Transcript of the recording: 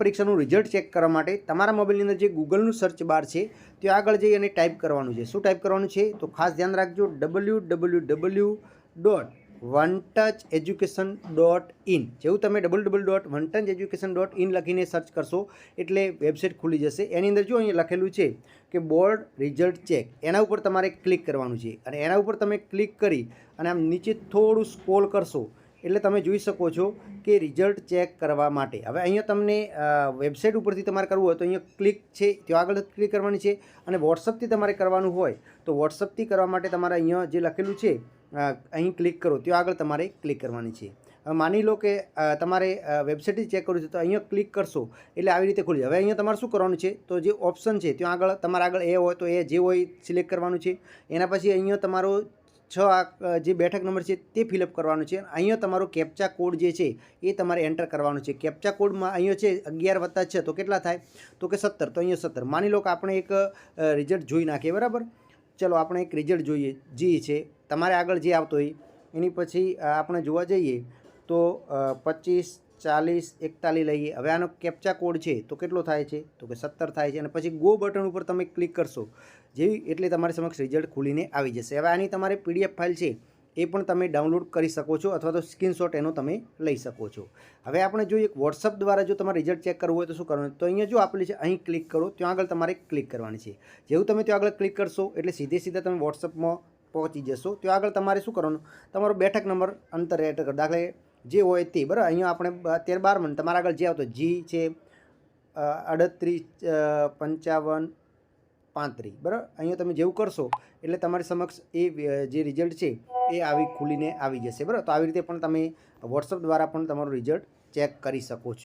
પરીક્ષાનું result check કરવા માટે તમારા મોબાઈલની અંદર જે ગૂગલનું સર્ચ બાર છે, ત્યાં આગળ જઈ અને ટાઈપ કરવાનું છે. શું ટાઈપ કરવાનું છે? તો ખાસ ધ્યાન રાખજો W W W dot one touch education dot in જેવું તમે double double dot one touch education dot in લખીને સર્ચ કરશો, એટલે વેબસાઇટ ખુલી જશે. એની અંદર જો અહીંયા લખેલું છે કે બોર્ડ રિઝલ્ટ ચેક એના ઉપર તમારે ક્લિક કરવાનું છે. અને એના ઉપર તમે ક્લિક કરી અને આમ નીચે થોડું સ્કોલ કરશો એટલે તમે જોઈ શકો છો કે રિઝલ્ટ ચેક કરવા માટે. હવે અહીંયા તમને વેબસાઇટ ઉપરથી તમારે કરવું હોય તો અહીંયા ક્લિક છે, ત્યાં આગળ ક્લિક કરવાની છે અને વોટ્સઅપથી તમારે કરવાનું હોય તો વોટ્સઅપથી કરવા માટે તમારે અહીંયા જે લખેલું છે અહીં ક્લિક કરો, ત્યાં આગળ તમારે ક્લિક કરવાની છે. માની લો કે તમારે વેબસાઇટથી ચેક કરવું છે તો અહીંયા ક્લિક કરશો એટલે આવી રીતે ખુલી. હવે અહીંયા તમારે શું કરવાનું છે તો જે ઓપ્શન છે ત્યાં આગળ, તમારા આગળ એ હોય તો એ જે હોય સિલેક્ટ કરવાનું છે. એના પછી અહીંયા તમારો છ આ જે બેઠક નંબર છે તે ફિલઅપ કરવાનો છે. અહીંયા તમારો કેપ્ચા કોડ જે છે એ તમારે એન્ટર કરવાનો છે. કેપ્ચા કોડમાં અહીંયા છે અગિયાર વત્તા છ, તો કેટલા થાય? તો કે સત્તર, તો અહીંયા સત્તર. માની લો કે આપણે એક રિઝલ્ટ જોઈ નાખીએ, બરાબર? ચલો, આપણે એક રિઝલ્ટ જોઈએ, જી છે. તમારે આગળ જે આવતો હોય, એની પછી આપણે જોવા જઈએ તો પચીસ ચાલીસ, એકતાલીસ લઈએ. હવે આનો કેપ્ચા કોડ છે તો કેટલો થાય છે? તો કે સત્તર થાય છે અને પછી ગો બટન ઉપર તમે ક્લિક કરશો. જેવી એટલે તમારી સમક્ષ રિઝલ્ટ ખુલીને આવી જશે. હવે આની તમારે પીડીએફ ફાઇલ છે એ પણ તમે ડાઉનલોડ કરી શકો છો અથવા તો સ્ક્રીનશોટ એનો તમે લઈ શકો છો. હવે આપણે જોઈએ વોટ્સઅપ દ્વારા જો તમારે રિઝલ્ટ ચેક કરવું હોય તો શું કરવાનું? તો અહીંયા જો આપેલી છે, અહીં ક્લિક કરો. ત્યાં આગળ તમારે ક્લિક કરવાની છે. જેવું તમે ત્યાં આગળ ક્લિક કરશો એટલે સીધે સીધા તમે વોટ્સઅપમાં પહોંચી જશો. ત્યાં આગળ તમારે શું કરવાનું? તમારો બેઠક નંબર અંતર એડ દાખલા જે હોય તે, બરાબર? અહીંયા આપણે અત્યારે બાર મન તમારા આગળ જે આવતો જી છે અડત્રીસ પંચાવન, પાંત્રીસ, બરાબર? અહીંયા તમે જેવું કરશો, એટલે તમારી સમક્ષ એ જે રિઝલ્ટ છે, એ આવી ખુલીને આવી જશે, બરાબર? તો આવી રીતે પણ તમે વોટ્સઅપ દ્વારા પણ તમારું રિઝલ્ટ ચેક કરી શકો છો.